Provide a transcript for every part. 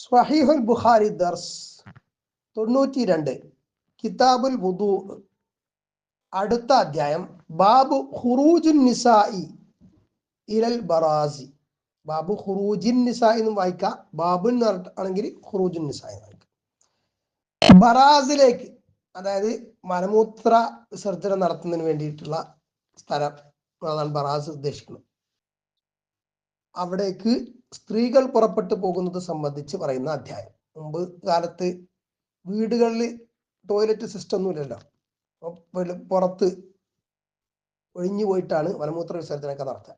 സ്വഹീഹുൽ ബുഖാരി ദർസ് തൊണ്ണൂറ്റി രണ്ട് കിതാബുൽ വുദു. അടുത്ത അധ്യായം. ബാബു ഹുറൂജുൻ നിസായി ഇലൽ ബറാസി. ബാബു ഹുറൂജിൻ നിസായി എന്നും വായിക്കാം. ബാബു എന്ന് ആണെങ്കിൽ ഹുറൂജുൻ നിസായി ബറാസിലേക്ക് അതായത് മലമൂത്ര വിസർജനം നടത്തുന്നതിന് വേണ്ടിയിട്ടുള്ള സ്ഥലം അതാണ് ബറാസ് ഉദ്ദേശിക്കുന്നത്. അവിടേക്ക് സ്ത്രീകൾ പുറപ്പെട്ടു പോകുന്നത് സംബന്ധിച്ച് പറയുന്ന അധ്യായം മുമ്പ് കാലത്ത് വീടുകളിൽ ടോയ്ലറ്റ് സിസ്റ്റം ഒന്നുമില്ലല്ലോ അപ്പൊ വെളി- പുറത്ത് ഒഴിഞ്ഞു പോയിട്ടാണ് മലമൂത്ര വിസർജനമൊക്കെ നടത്തുക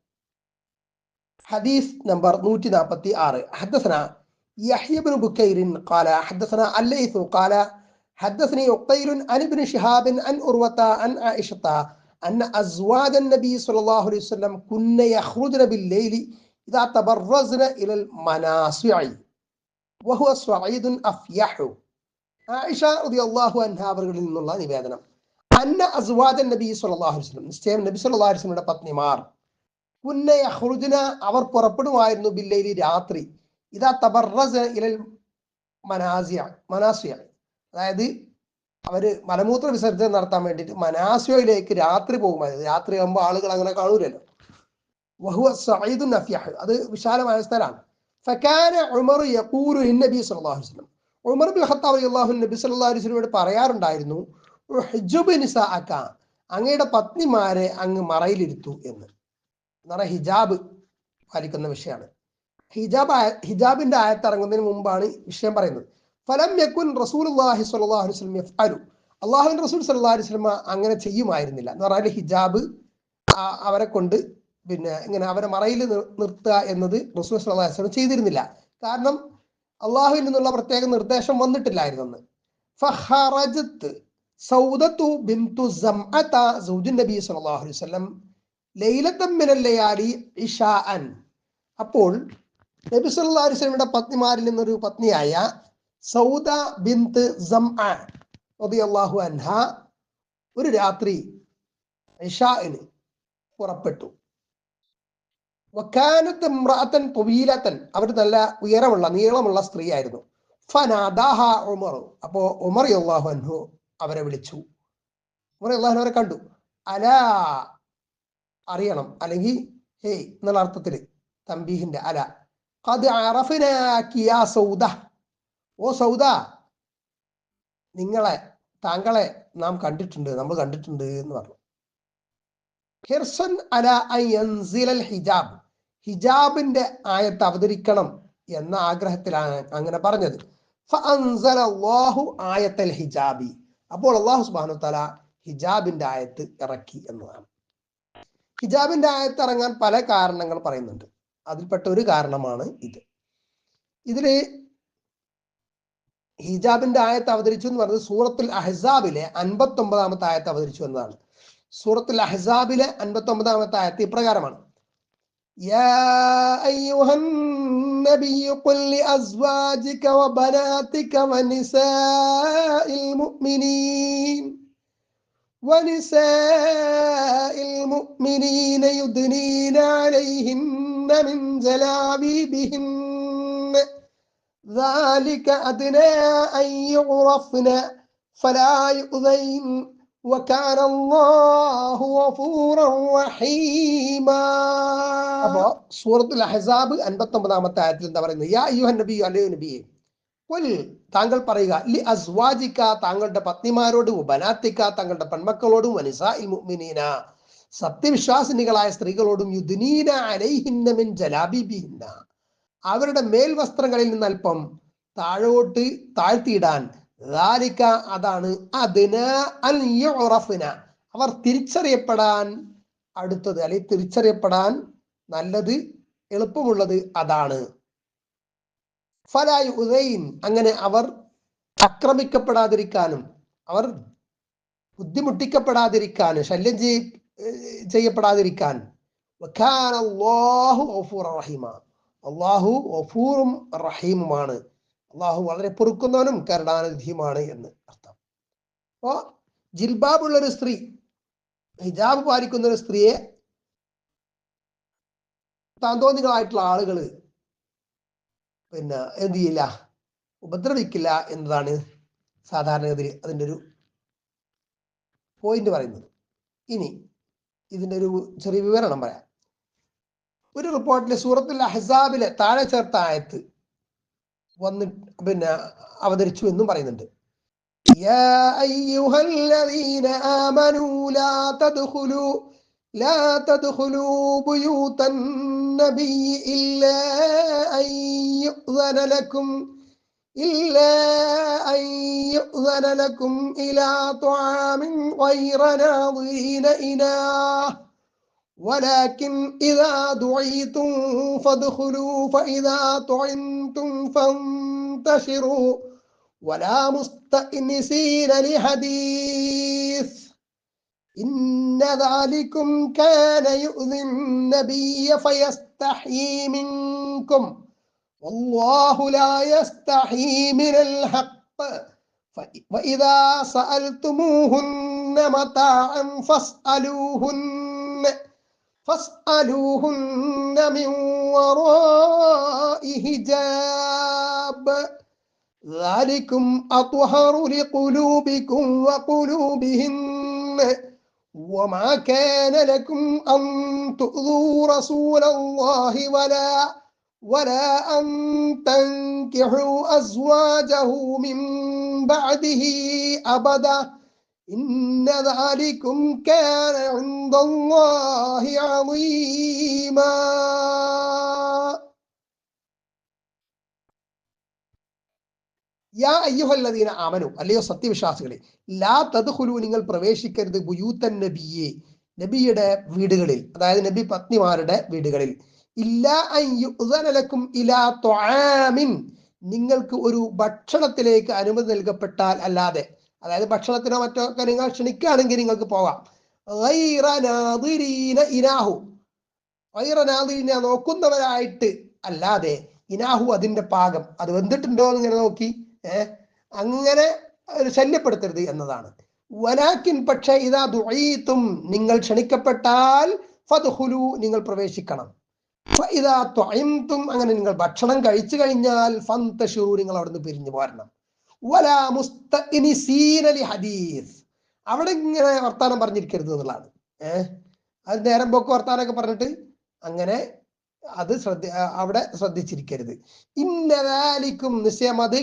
حديث نمبر نوتي نابتي آر حدثنا يحيى بن بكير قال حدثنا الليث قال حدثني عقيل عن ابن شهاب عن أروة عن عائشة أن أزواج النبي صلى الله عليه وسلم كن يخرجن بالليل ഇതാ ഇലൽ സ്വഈദുൻ ആയിഷ റളിയല്ലാഹു നിന്നുള്ള നിവേദനം. അന്ന സല്ലല്ലാഹു അലൈഹി വസല്ലം. നബി സല്ലല്ലാഹു അലൈഹി പത്നിമാർ. അവർ പുറപ്പെടുമായിരുന്നു ബില്ലൈലി രാത്രി. ഇതാ തബറസ് ഇലൽ മനാസിയ മനാസിയ അതായത് അവർ മലമൂത്ര വിസർജനം നടത്താൻ വേണ്ടിയിട്ട് മനാസിയോയിലേക്ക് രാത്രി പോകുമായിരുന്നു. രാത്രിയാകുമ്പോൾ ആളുകൾ അങ്ങനെ കാണൂലല്ലോ. വഹുവ സഈദു അത് വിശാലമായ സ്ഥലമാണ്. ലിന്നബി സല്ലല്ലാഹു അലൈഹി വസല്ലം. സല്ലല്ലാഹു അലൈഹി പറയാറുണ്ടായിരുന്നു നിസാഅക. അങ്ങയുടെ പത്നിമാരെ അങ്ങ് മറയിലിരുത്തു എന്ന്. എന്ന് ഹിജാബ് പാലിക്കുന്ന വിഷയമാണ്. ഹിജാബ് ഹിജാബിന്റെ ആയത്ത് ഇറങ്ങുന്നതിന് മുമ്പാണ് വിഷയം പറയുന്നത്. ഫലം യക്കുൻ റസൂൽ സ്വല്ലല്ലാഹു അലൈഹി റസൂൽ അലൈഹി വസല്ലം അങ്ങനെ ചെയ്യുമായിരുന്നില്ല. എന്ന് പറഞ്ഞാൽ ഹിജാബ് അവരെ കൊണ്ട് പിന്നെ ഇങ്ങനെ അവരെ മറയിൽ നിർ- നിർത്തുക എന്നത് റസൂൽ സല്ലല്ലാഹു അലൈഹി വസല്ലം ചെയ്തിരുന്നില്ല. കാരണം അള്ളാഹുവിൽ നിന്നുള്ള പ്രത്യേക നിർദ്ദേശം വന്നിട്ടില്ലായിരുന്നു സൗദത്തു ബിന്തു നബി സല്ലല്ലാഹു അലൈഹി വസല്ലം അപ്പോൾ നബി സല്ലല്ലാഹു അലൈഹി പത്നിമാരിൽ നിന്നൊരു പത്നിയായ സൗദ ബിന്ത് സംഅ റളിയല്ലാഹു അൻഹ ഒരു രാത്രി ഇഷാഇന് പുറപ്പെട്ടു. വക്കാനത്ത് മ്രാത്തൻ പൊവീലത്തൻ. അവർ നല്ല ഉയരമുള്ള നീളമുള്ള സ്ത്രീ ആയിരുന്നു ഫനാദാഹ ഉമർ. അപ്പോ ഉമർ അള്ളാഹു അൻഹു അവരെ വിളിച്ചു. ഉമർ അള്ളാഹു അവരെ കണ്ടു. അല അറിയണം. അല്ലെങ്കിൽ ഹേയ് എന്നുള്ള അർത്ഥത്തിൽ തമ്പീഹിന്റെ അല. അത് അറഫിനാക്കിയ സൗദ. ഓ സൗദ നിങ്ങളെ താങ്കളെ നാം കണ്ടിട്ടുണ്ട് നമ്മൾ കണ്ടിട്ടുണ്ട് എന്ന് പറഞ്ഞു. ഹിർസൻ അല ഹിജാബ്. ഹിജാബിന്റെ ആയത്ത് അവതരിക്കണം എന്ന ആഗ്രഹത്തിലാണ് അങ്ങനെ പറഞ്ഞത്. ആയത്തൽ ഹിജാബി. അപ്പോൾ അള്ളാഹു സുബാനു തല ഹിജാബിന്റെ ആയത്ത് ഇറക്കി എന്നതാണ്. ഹിജാബിന്റെ ആയത്ത് ഇറങ്ങാൻ പല കാരണങ്ങൾ പറയുന്നുണ്ട്. അതിൽപ്പെട്ട ഒരു കാരണമാണ് ഇത്. ഇതിൽ ഹിജാബിന്റെ ആയത്ത് അവതരിച്ചു എന്ന് പറഞ്ഞത് സൂറത്തുൽ അഹ്സാബിലെ അൻപത്തി ഒമ്പതാമത്തെ ആയത്ത് അവതരിച്ചു എന്നതാണ്. സൂറത്തുൽ അഹ്സാബിലെ അൻപത്തി ഒമ്പതാമത്തെ ആയത്ത് ഇപ്രകാരമാണ് يا أيها النبي قل لأزواجك وبناتك ونساء المؤمنين ونساء المؤمنين يدنين عليهن من جلابيبهن ذلك أدنى أن يعرفن فلا يؤذين അപ്പോ സൂറത്തുൽ അഹസാബ് അൻപത്തി ഒമ്പതാമത്തെ ആയത്തിൽ എന്താ പറയുന്നത്? യാ യുഹൻ നബി അലേ നബിയെ? കൊൽ താങ്കൾ പറയുക ലി അസ്വാജിക്ക താങ്കളുടെ പത്നിമാരോട് ബനാത്തിക്ക താങ്കളുടെ പെൺമക്കളോടും മുഅ്മിനീന സത്യവിശ്വാസിനികളായ സ്ത്രീകളോടും യുദ്നീന അലൈഹിന്ന മിൻ ജലാബിബിഹിന്ന. അവരുടെ മേൽവസ്ത്രങ്ങളിൽ നിന്ന് അല്പം താഴോട്ട് താഴ്ത്തിയിടാൻ ദാലിക്ക അതാണ്. അതിന അൽറഫിന അവർ തിരിച്ചറിയപ്പെടാൻ അടുത്തത് അല്ലെ തിരിച്ചറിയപ്പെടാൻ നല്ലത് എളുപ്പമുള്ളത് അതാണ്. ഫലായി ഉദയിൻ അങ്ങനെ അവർ അക്രമിക്കപ്പെടാതിരിക്കാനും അവർ ബുദ്ധിമുട്ടിക്കപ്പെടാതിരിക്കാനും ശല്യം ചെയ്യ ചെയ്യപ്പെടാതിരിക്കാൻ. അള്ളാഹു റഹീമ. അള്ളാഹു റഹീമുമാണ്. അള്ളാഹു വളരെ പൊറുക്കുന്നവനും കരുണാനിധിയുമാണ് എന്ന് അർത്ഥം. അപ്പോ ജിൽബാബുള്ള ഒരു സ്ത്രീ ഹിജാബ് പാലിക്കുന്ന ഒരു സ്ത്രീയെ താന്തോന്നികളായിട്ടുള്ള ആളുകൾ പിന്നെ എന്ത് ചെയ്യില്ല ഉപദ്രവിക്കില്ല എന്നതാണ് സാധാരണഗതി അതിന്റെ ഒരു പോയിന്റ് പറയുന്നത്. ഇനി ഇതിന്റെ ഒരു ചെറിയ വിവരണം പറയാം. ഒരു റിപ്പോർട്ടിൽ സൂറത്തുൽ അഹ്സാബിലെ താഴെ ചേർത്ത ആയത്ത് വന്ന് പിന്നെ അവതരിച്ചു എന്നും പറയുന്നുണ്ട് يا أيها الذين آمنوا لا تدخلوا لا تدخلوا بيوت النبي إلا أن يؤذن لكم إلا أن يؤذن لكم إلى طعام غير ناظرين إناه ولكن إذا دعيتم فادخلوا فإذا طعمتم فانتشروا. ولا مستأنسين لحديث. إن ذلكم كان يؤذي النبي فيستحيي منكم. والله لا يستحي من الحق. وإذا سألتموهن متاعا فاسألوهن فاسألوهن من وراء حجاب ذلكم أطهر لقلوبكم وقلوبهن. وما كان لكم أن تؤذوا رسول الله ولا ولا أن تنكحوا أزواجه من بعده أبدا. إن ذلكم كان عند الله عظيما യാ അയ്യുഹല്ലദീന ആമനു അല്ലയോ സത്യവിശ്വാസികളെ ലാ തദ്ഖുലു നിങ്ങൾ പ്രവേശിക്കരുത് ബുയൂത്തൻ നബിയെ നബിയുടെ വീടുകളിൽ അതായത് നബി പത്നിമാരുടെ വീടുകളിൽ ഇല്ലാ അൻ യുഅ്ദന ലക്കും ഇലാ തുആമിൻ നിങ്ങൾക്ക് ഒരു ഭക്ഷണത്തിലേക്ക് അനുമതി നൽകപ്പെട്ടാൽ അല്ലാതെ അതായത് ഭക്ഷണത്തിനോ മറ്റോ ഒക്കെ നിങ്ങൾ ക്ഷണിക്കുകയാണെങ്കിൽ നിങ്ങൾക്ക് പോകാം. ഇനാഹു. ഗൈറ നാദിരീന നോക്കുന്നവരായിട്ട് അല്ലാതെ ഇനാഹു അതിന്റെ പാകം. അത് വെന്തിട്ടുണ്ടോ എന്ന് ഇങ്ങനെ നോക്കി ഏഹ് അങ്ങനെ ശല്യപ്പെടുത്തരുത് എന്നതാണ്. വലാക്കിൻ പക്ഷെ ഇതാ ദുഴീത്തും നിങ്ങൾ ക്ഷണിക്കപ്പെട്ടാൽ ഫതുഹുലു നിങ്ങൾ പ്രവേശിക്കണം. ഇതാ ത്വഇംതും അങ്ങനെ നിങ്ങൾ ഭക്ഷണം കഴിച്ചു കഴിഞ്ഞാൽ ഫന്തഷു നിങ്ങൾ അവിടുന്ന് പിരിഞ്ഞു പോരണം. അവിടെ ഇങ്ങനെ വർത്താനം പറഞ്ഞിരിക്കരുത് എന്നുള്ളതാണ്. ഏഹ് അത് നേരം പോക്ക് വർത്താനൊക്കെ പറഞ്ഞിട്ട് അങ്ങനെ അത് ശ്രദ്ധ അവിടെ ശ്രദ്ധിച്ചിരിക്കരുത്. ഇന്നതാലിക്കും നിശ്ചയം അത്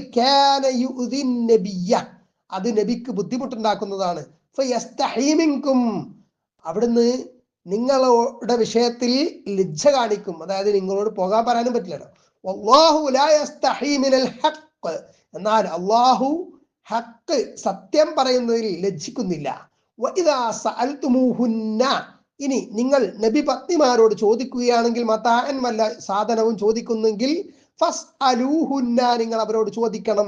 നബിയ്യ. അത് നബിക്ക് ബുദ്ധിമുട്ടുണ്ടാക്കുന്നതാണ്. അവിടുന്ന് നിങ്ങളുടെ വിഷയത്തിൽ ലജ്ജ കാണിക്കും. അതായത് നിങ്ങളോട് പോകാൻ പറയാനും പറ്റില്ലല്ലോ. എന്നാൽ അള്ളാഹു ഹക്ക് സത്യം പറയുന്നതിൽ ലജ്ജിക്കുന്നില്ല. ഇനി നിങ്ങൾ നബി പത്നിമാരോട് ചോദിക്കുകയാണെങ്കിൽ മതാൻ വല്ല സാധനവും ചോദിക്കുന്നെങ്കിൽ നിങ്ങൾ അവരോട് ചോദിക്കണം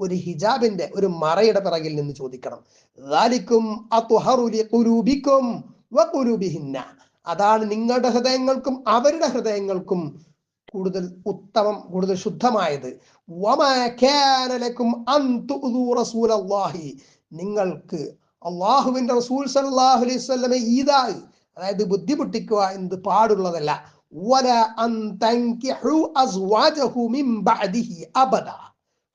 ഒരു ഹിജാബിന്റെ ഒരു മറയുടെ പിറകിൽ നിന്ന് ചോദിക്കണം. അതാണ് നിങ്ങളുടെ ഹൃദയങ്ങൾക്കും അവരുടെ ഹൃദയങ്ങൾക്കും കൂടുതൽ ഉത്തമം കൂടുതൽ ശുദ്ധമായത്. നിങ്ങൾക്ക് അള്ളാഹുവിന്റെ റസൂൽ സല്ലല്ലാഹു അലൈഹി സ്വലമെ ഈദാ അതായത് ബുദ്ധിമുട്ടിക്കുക എന്ത് പാടുള്ളതല്ല.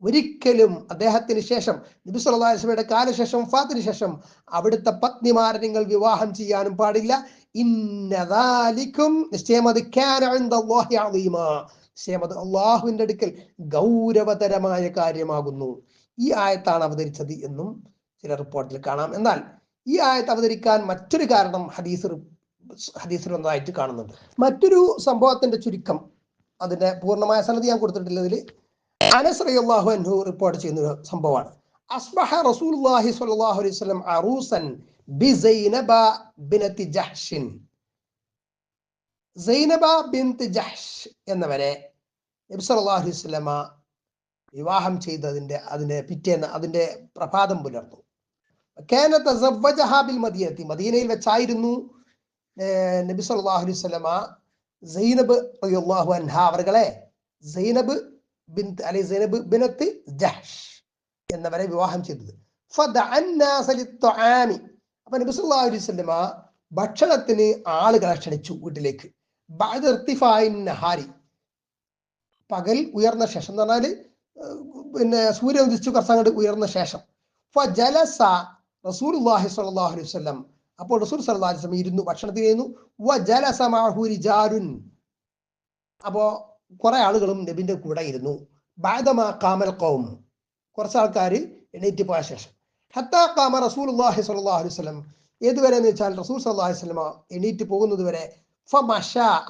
ഒരിക്കലും അദ്ദേഹത്തിന് ശേഷം നബി സല്ലല്ലാഹു അലൈഹി വസല്ലമയുടെ കാലശേഷം ഫാത്തിന് ശേഷം അവിടുത്തെ പത്നിമാരെ നിങ്ങൾ വിവാഹം ചെയ്യാനും പാടില്ല. ഇന്നദാലിക്കും നിശ്ചയം അത് അള്ളാഹുവിന്റെ അടുക്കൽ ഗൗരവതരമായ കാര്യമാകുന്നു. ഈ ആയത്താണ് അവതരിച്ചത് എന്നും ചില റിപ്പോർട്ടിൽ കാണാം. എന്നാൽ ഈ ആയത്ത് അവതരിക്കാൻ മറ്റൊരു കാരണം ഹദീസ് ഹദീസിൽ വന്നതായിട്ട് കാണുന്നുണ്ട്. മറ്റൊരു സംഭവത്തിന്റെ ചുരുക്കം. അതിന്റെ പൂർണമായ സന്നദ്ധി ഞാൻ കൊടുത്തിട്ടില്ല ഇതിൽ. അനസ് അൻഹു റിപ്പോർട്ട് ചെയ്യുന്ന സംഭവമാണ്. അസ്ബഹ റസൂലുള്ളാഹി സ്വല്ലല്ലാഹു അലൈഹി വസല്ലം അറൂസൻ എന്നവരെ നബി സല്ലല്ലാഹു അലൈഹി വസല്ലമ വിവാഹം ചെയ്തതിന്റെ അതിന്റെ പിറ്റേന്ന് അതിന്റെ പ്രഭാതം പുലർന്നു. കാന തസവ്വജഹാ ബിൽ മദീനത്തി. മദീനയിൽ വെച്ചായിരുന്നു നബി സല്ലല്ലാഹു അലൈഹി വസല്ലമ സൈനബ് റളിയല്ലാഹു അൻഹ അവർകളെ സൈനബ് ബിൻ അല്ലെ സൈനബ് ബിനത്ത് ജഹ്ഷ് എന്നവരെ വിവാഹം ചെയ്തത്. ഫദഅ അന്നാസ ലിത്ത്വാമി അപ്പൊ നബി സല്ലല്ലാഹു അലൈഹി ഭക്ഷണത്തിന് ആളുകളെ ക്ഷണിച്ചു വീട്ടിലേക്ക്. നഹാരി. പകൽ ഉയർന്ന ശേഷം എന്ന് പറഞ്ഞാൽ പിന്നെ സൂര്യൻ ഉദിച്ചു കുറച്ചങ്ങോട്ട് ഉയർന്ന ശേഷം. റസൂൽ റസൂലുള്ളാഹി സ്വല്ലല്ലാഹു അലൈഹി അപ്പോൾ റസൂൽ സല്ലല്ലാഹു അലൈഹി ഇരുന്നു ഭക്ഷണത്തിന് ജാരുൻ അപ്പോ കുറെ ആളുകളും നബിന്റെ കൂടെ ഇരുന്നു. ബാദമാ കാമൽ കൗം കുറച്ച് ആൾക്കാർ എണീറ്റ് പോയ ശേഷം. ഹത്താ റസൂൽ റസൂലുള്ളാഹി സ്വല്ലല്ലാഹു അലൈഹി വസല്ലം. ഏതുവരെ എന്ന് വെച്ചാൽ റസൂൽ അലൈഹി വസല്ലം എണീറ്റ് പോകുന്നത് വരെ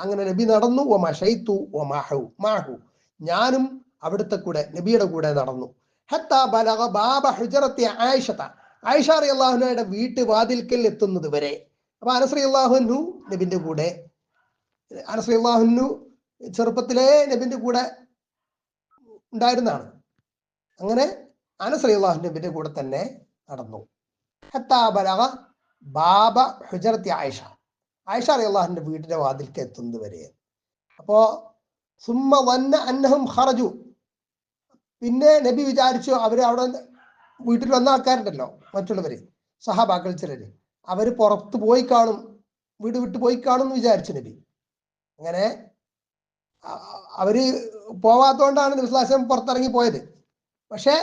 അങ്ങനെ നബി നടന്നു ഒ മഷൈത്തു ഒ മാഹു. മാഹു ഞാനും അവിടുത്തെ കൂടെ നബിയുടെ കൂടെ നടന്നു. ഹത്താ ബലഗ ബാബ ഹുജറത്തി ആയിഷത. ആയിഷ റളിയല്ലാഹുനയുടെ വീട്ട് വാതിൽക്കൽ എത്തുന്നത് വരെ അപ്പൊ അനസ്രി അള്ളാഹുനു നബിന്റെ കൂടെ അനസ്രി അള്ളാഹുനു ചെറുപ്പത്തിലേ നബിന്റെ കൂടെ ഉണ്ടായിരുന്നാണ് അങ്ങനെ അനസ്രി റളിയല്ലാഹു നബിന്റെ കൂടെ തന്നെ നടന്നു. ഹത്താബലഹ ബാബ ഹുജറത്തി ആയിഷ. ആയിഷ റളിയല്ലാഹുവിന്റെ വീടിന്റെ വാതിൽക്ക് എത്തുന്നത് വരെ. അപ്പോ സുമ്മ വന്ന അന്നഹും ഹറജു പിന്നെ നബി വിചാരിച്ചു അവർ അവിടെ വീട്ടിൽ വന്ന ആൾക്കാരുണ്ടല്ലോ മറ്റുള്ളവര് സഹാബാക്കൾ ചിലര്. അവർ പുറത്ത് പോയി കാണും വീട് വിട്ട് പോയി കാണും എന്ന് വിചാരിച്ചു നബി. അങ്ങനെ അവർ പോവാത്തോണ്ടാണ് വിശ്വാസം പുറത്തിറങ്ങി പോയത് പക്ഷെ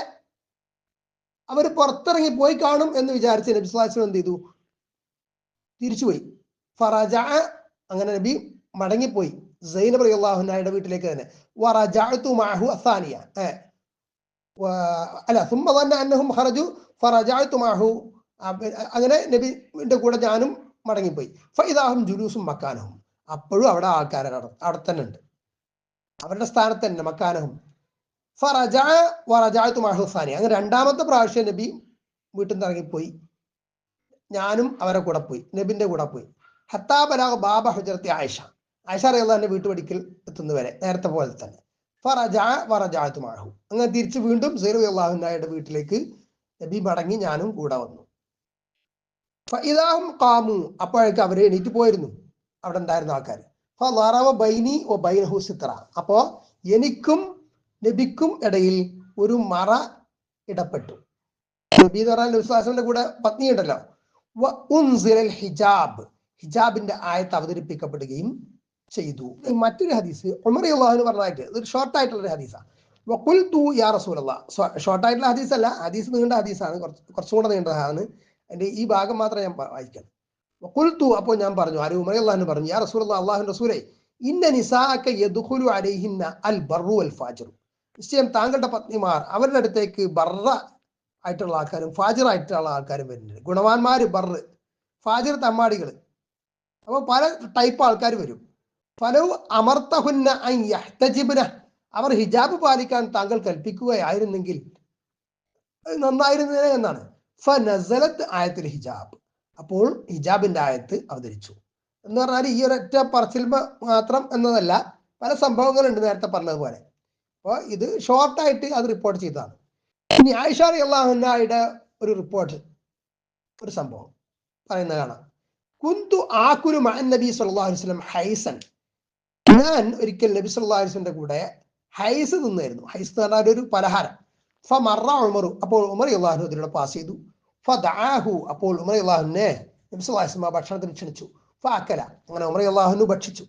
അവർ പുറത്തിറങ്ങി പോയി കാണും എന്ന് വിചാരിച്ച് നബി സ്വലാസ്ലം എന്ത് ചെയ്തു? തിരിച്ചുപോയി. ഫറജ അങ്ങനെ നബി മടങ്ങിപ്പോയി. സൈനബ് അലി അള്ളാഹുനായുടെ വീട്ടിലേക്ക് തന്നെ. വറജഅതു അസാനിയ അല്ല സുമ്മ അന്നഹും ഖറജു ഫറജഅതു അങ്ങനെ നബിന്റെ കൂടെ ഞാനും മടങ്ങിപ്പോയി. ഫൈദാഹും ജുലൂസും മക്കാനഹും. അപ്പോഴും അവിടെ ആൾക്കാരാണ് അവിടെ തന്നെ ഉണ്ട്. അവരുടെ സ്ഥാനത്ത് തന്നെ മക്കാനഹും. ഫറജ സാനിയ അങ്ങനെ രണ്ടാമത്തെ പ്രാവശ്യം നബി വീട്ടിൽ നിന്ന് ഇറങ്ങിപ്പോയി. ഞാനും അവരെ കൂടെ പോയി. നബിന്റെ കൂടെ പോയി. ഹത്താ ബലാഗ് ബാബ ഹുജറത്തി ആയിഷ. ആയിഷ അറിയാതെ തന്നെ വീട്ടുപടിക്കൽ എത്തുന്നവരെ നേരത്തെ പോലെ തന്നെ. ഫറജ വറജഅതു മഅഹു അങ്ങനെ തിരിച്ച് വീണ്ടും സൈറു അള്ളാഹുനായുടെ വീട്ടിലേക്ക് നബി മടങ്ങി ഞാനും കൂടെ വന്നു. ഫഇദാഹും കാമു അപ്പോഴേക്ക് അവർ എണീറ്റ് പോയിരുന്നു. അവിടെ ഉണ്ടായിരുന്ന ആൾക്കാർ ബൈനി ഓ ബൈനഹു സിത്ര. അപ്പോ എനിക്കും നബിക്കും ഇടയിൽ ഒരു മറ ഇടപെട്ടു നബി എന്ന് വിശ്വാസത്തിന്റെ കൂടെ പത്നി ഉണ്ടല്ലോ. ഹിജാബ്. ഹിജാബിന്റെ ആയത്ത് അവതരിപ്പിക്കപ്പെടുകയും ചെയ്തു. മറ്റൊരു ഹദീസ് ഉമർ പറഞ്ഞതായിട്ട് ഇതൊരു ഷോർട്ട് ആയിട്ടുള്ള ഒരു ഹദീസാണ് യാ ഷോർട്ട് ആയിട്ടുള്ള ഹദീസ് അല്ല ഹദീസ് നീണ്ട ഹദീസാണ്. കുറച്ച് കുറച്ചും കൂടെ നീണ്ടതാണ്. എന്റെ ഈ ഭാഗം മാത്രം ഞാൻ വായിക്കാം വക്കുൽത്തു അപ്പോൾ ഞാൻ പറഞ്ഞു ആര് ഉമർ അള്ളാഹു പറഞ്ഞു യാ റസൂൽ അള്ളാഹു റസൂലെ ഇന്ന നിസാഅക യദ്ഖുലു അൽ ബറു അൽ ഫാജിറു. നിശ്ചയം താങ്കളുടെ പത്നിമാർ അവരുടെ അടുത്തേക്ക് ബർറ ആയിട്ടുള്ള ആൾക്കാരും ഫാജിർ ആയിട്ടുള്ള ആൾക്കാരും വരുന്നുണ്ട്. ഗുണവാന്മാര് ബർറ് ഫാജിർ തമ്മാടികൾ അപ്പൊ പല ടൈപ്പ് ആൾക്കാർ വരും. ഫലവ് അമർത്തഹുന്ന അവർ ഹിജാബ് പാലിക്കാൻ താങ്കൾ കൽപ്പിക്കുകയായിരുന്നെങ്കിൽ നന്നായിരുന്നേ എന്നാണ്. നസലത്ത് ആയത്തിൽ ഹിജാബ്. അപ്പോൾ ഹിജാബിന്റെ ആയത്ത് അവതരിച്ചു. എന്ന് പറഞ്ഞാൽ ഈ ഒരൊറ്റ പറച്ചിൽ മാത്രം എന്നതല്ല പല സംഭവങ്ങളുണ്ട് നേരത്തെ പറഞ്ഞതുപോലെ. അപ്പോൾ ഇത് ഷോർട്ടായിട്ട് അത് റിപ്പോർട്ട് ചെയ്തതാണ്. ഇനി ആയിഷ അള്ളാഹുനായുടെ ഒരു റിപ്പോർട്ട് ഒരു സംഭവം പറയുന്നത് കാണാം. കുന്തു ആക്കുരു മഅൻ നബി വസല്ലം ഹൈസൻ. ഞാൻ ഒരിക്കൽ നബി വസല്ലം കൂടെ ഹൈസ് തിന്നായിരുന്നു ഹൈസ് എന്ന് പറഞ്ഞാൽ ഒരു പലഹാരം. ഫ മറ ഉമറു. അപ്പോൾ ഉമർ അള്ളാഹു അതിലൂടെ പാസ് ചെയ്തു. ഫ ദാഹു അപ്പോൾ ഉമർ അള്ളാഹുനെ നബി വസല്ലം ആ ഭക്ഷണത്തിന് ക്ഷണിച്ചു. ഫ അക്കല അങ്ങനെ ഉമർ അള്ളാഹുനു ഭക്ഷിച്ചു.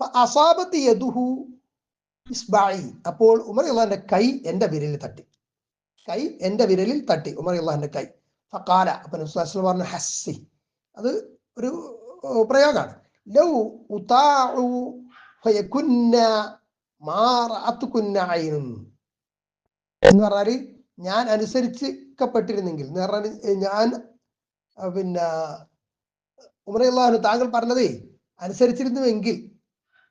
ഫഅസാബത്ത് യദുഹു. ഇസ്ബായി അപ്പോൾ ഉമർ അള്ളാഹിന്റെ കൈ എന്റെ വിരലിൽ തട്ടി. കൈ എന്റെ വിരലിൽ തട്ടി ഉമർ അള്ളാഹിന്റെ കൈ. ഫക്കാല അപ്പൊ നബി സല്ലല്ലാഹു പറഞ്ഞു ഹസ്സി. അത് ഒരു പ്രയോഗമാണ്. ലൗ ഉതാഉ എന്ന് പറഞ്ഞാൽ ഞാൻ അനുസരിച്ചിക്കപ്പെട്ടിരുന്നെങ്കിൽ. എന്ന് പറഞ്ഞാൽ ഞാൻ പിന്നെ ഉമറല്ലാഹു താങ്കൾ പറഞ്ഞതേ അനുസരിച്ചിരുന്നുവെങ്കിൽ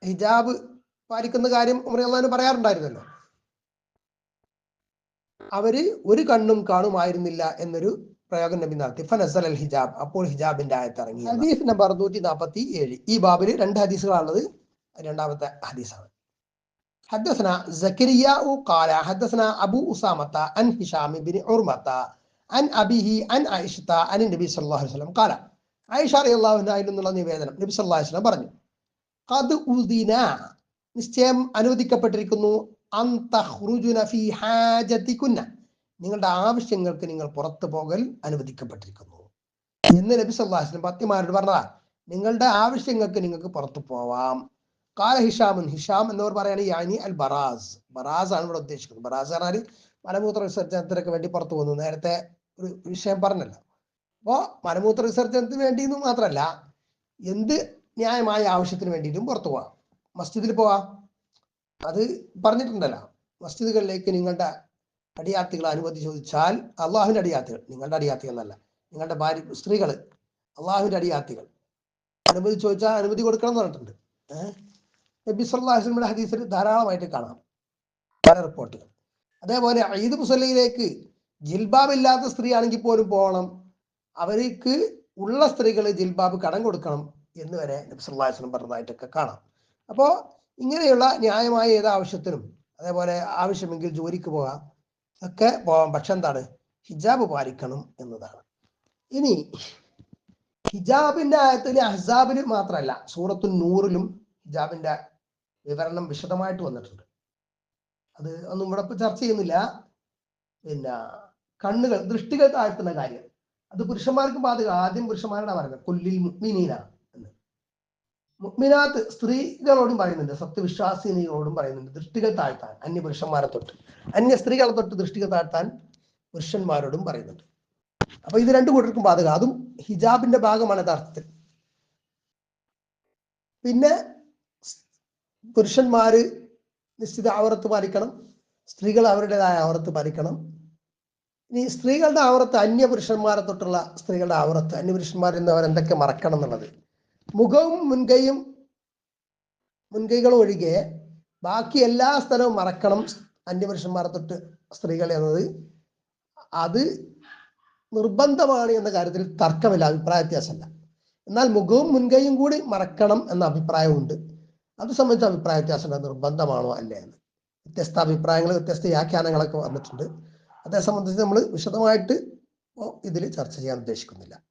ഹിജാബ് പാലിക്കുന്ന കാര്യം ഉമറല്ലാഹു പറയാറുണ്ടായിരുന്നല്ലോ അവര് ഒരു കണ്ണും കാണുമായിരുന്നില്ല എന്നൊരു പ്രയോഗം നബി നടത്തി ഫനസൽ അൽ ഹിജാബ് അപ്പോൾ ഹിജാബിന്റെ ആയത്ത് ഇറങ്ങി ഹദീസ് നമ്പർ നൂറ്റി നാൽപ്പത്തി ഏഴ് ഈ ബാബിൽ രണ്ട് ഹദീസുകളാണുള്ളത് രണ്ടാമത്തെ ഹദീസാണ് حدثنا زكريا قال حدثنا أبو أسامة عن هشام بن عرمة عن أبيه عن عائشة عن النبي صلى الله عليه وسلم قال عائشة رضي الله عنها എന്നുള്ള നിവേദനം നബി സല്ലല്ലാഹു അലൈഹി വസല്ലം പറഞ്ഞു ഖദ് ഉദിന നിശ്ചയം അനുവദിക്കപ്പെട്ടിരിക്കുന്നു. നിങ്ങളുടെ ആവശ്യങ്ങൾക്ക് നിങ്ങൾ പുറത്തു പോകൽ അനുവദിക്കപ്പെട്ടിരിക്കുന്നു. എന്ന് നബി സല്ലാഹുസ്ലം പത്തിമാരോട് പറഞ്ഞതാ നിങ്ങളുടെ ആവശ്യങ്ങൾക്ക് നിങ്ങൾക്ക് പുറത്തു പോവാം. കാല ഹിഷാമുൻ ഹിഷാം എന്നവർ പറയുകയാണ് യാനി അൽ ബറാസ്. ബറാസ് ആണ് ഇവിടെ ഉദ്ദേശിക്കുന്നത്. ബറാസ് പറഞ്ഞാൽ മലമൂത്ര വിസർജനത്തിനൊക്കെ വേണ്ടി പുറത്തു പോകുന്നു. നേരത്തെ ഒരു വിഷയം പറഞ്ഞല്ലോ. അപ്പോൾ മലമൂത്ര വിസർജനത്തിന് വേണ്ടി എന്ന് മാത്രമല്ല എന്ത് ന്യായമായ ആവശ്യത്തിന് വേണ്ടിയിട്ടും പുറത്തു പോവാം. മസ്ജിദിൽ പോവാ. അത് പറഞ്ഞിട്ടുണ്ടല്ലോ. മസ്ജിദുകളിലേക്ക് നിങ്ങളുടെ അടിയാത്തികൾ അനുമതി ചോദിച്ചാൽ അള്ളാഹുവിന്റെ അടിയാത്തികൾ. നിങ്ങളുടെ അടിയാത്തികൾ എന്നല്ല നിങ്ങളുടെ ഭാര്യ സ്ത്രീകൾ അള്ളാഹുവിന്റെ അടിയാത്തികൾ. അനുമതി ചോദിച്ചാൽ അനുമതി കൊടുക്കണം എന്ന് പറഞ്ഞിട്ടുണ്ട്. നബി സല്ലാഹുസ്ലമിയുടെ ഹദീസിൽ ധാരാളമായിട്ട് കാണാം. പല റിപ്പോർട്ടുകൾ. അതേപോലെ ഈദ് മുസല്ലയിലേക്ക് ജിൽബാബ് ഇല്ലാത്ത സ്ത്രീ ആണെങ്കിൽ പോലും പോകണം. അവർക്ക് ഉള്ള സ്ത്രീകൾ ജിൽബാബ് കടം കൊടുക്കണം എന്ന് വരെ നബി സല്ലാഹുസ്ലം പറഞ്ഞതായിട്ടൊക്കെ കാണാം. അപ്പോൾ ഇങ്ങനെയുള്ള ന്യായമായ ഏത് ആവശ്യത്തിനും അതേപോലെ ആവശ്യമെങ്കിൽ ജോലിക്ക് പോകാം ഒക്കെ പോകാം പക്ഷെ എന്താണ്? ഹിജാബ് പാലിക്കണം എന്നതാണ്. ഇനി ഹിജാബിന്റെ ആയത്തിൽ അഹ്സാബിൽ മാത്രമല്ല സൂറത്തു നൂറിലും ഹിജാബിന്റെ വിവരണം വിശദമായിട്ട് വന്നിട്ടുണ്ട്. അത് ഒന്നും ഇവിടെ ചർച്ച ചെയ്യുന്നില്ല. പിന്നെ കണ്ണുകൾ ദൃഷ്ടികൾ താഴ്ത്തുന്ന കാര്യം. അത് പുരുഷന്മാർക്ക് ബാധക ആദ്യം പുരുഷന്മാരുടെ പറയുന്നത് കൊല്ലിൽ മുഗ്മിനീന എന്ന് മുഗ്മിനാത്ത് സ്ത്രീകളോടും പറയുന്നുണ്ട് സത്യവിശ്വാസിനികളോടും പറയുന്നുണ്ട് ദൃഷ്ടികൾ താഴ്ത്താൻ അന്യ പുരുഷന്മാരെ തൊട്ട്. അന്യ സ്ത്രീകളെ തൊട്ട് ദൃഷ്ടികൾ താഴ്ത്താൻ പുരുഷന്മാരോടും പറയുന്നുണ്ട്. അപ്പൊ ഇത് രണ്ടു കൂട്ടർക്കും ബാധക. അതും ഹിജാബിന്റെ ഭാഗമാണ് യഥാർത്ഥത്തിൽ. പിന്നെ പുരുഷന്മാര് നിശ്ചിത ആവറത്ത് പാലിക്കണം സ്ത്രീകൾ അവരുടേതായ ആവറത്ത് പാലിക്കണം. ഇനി സ്ത്രീകളുടെ ആവറത്ത് അന്യ പുരുഷന്മാരെ തൊട്ടുള്ള സ്ത്രീകളുടെ ആവറത്ത് അന്യ പുരുഷന്മാരിൽ നിന്ന് അവരെന്തൊക്കെ മറക്കണം എന്നുള്ളത്. മുഖവും മുൻകൈയും മുൻകൈകളും ഒഴികെ ബാക്കി എല്ലാ സ്ഥലവും മറക്കണം അന്യപുരുഷന്മാരെ തൊട്ട് സ്ത്രീകൾ എന്നത്. അത് നിർബന്ധമാണ് എന്ന കാര്യത്തിൽ തർക്കമില്ല അഭിപ്രായ വ്യത്യാസമല്ല. എന്നാൽ മുഖവും മുൻകൈയും കൂടി മറക്കണം എന്ന അഭിപ്രായമുണ്ട്. അത് സംബന്ധിച്ച അഭിപ്രായ വ്യത്യാസമുണ്ട് നിർബന്ധമാണോ അല്ലേ എന്ന്. വ്യത്യസ്ത അഭിപ്രായങ്ങൾ വ്യത്യസ്ത വ്യാഖ്യാനങ്ങളൊക്കെ വന്നിട്ടുണ്ട്. അതേ സംബന്ധിച്ച് നമ്മൾ വിശദമായിട്ട് ഇതിൽ ചർച്ച ചെയ്യാൻ ഉദ്ദേശിക്കുന്നില്ല.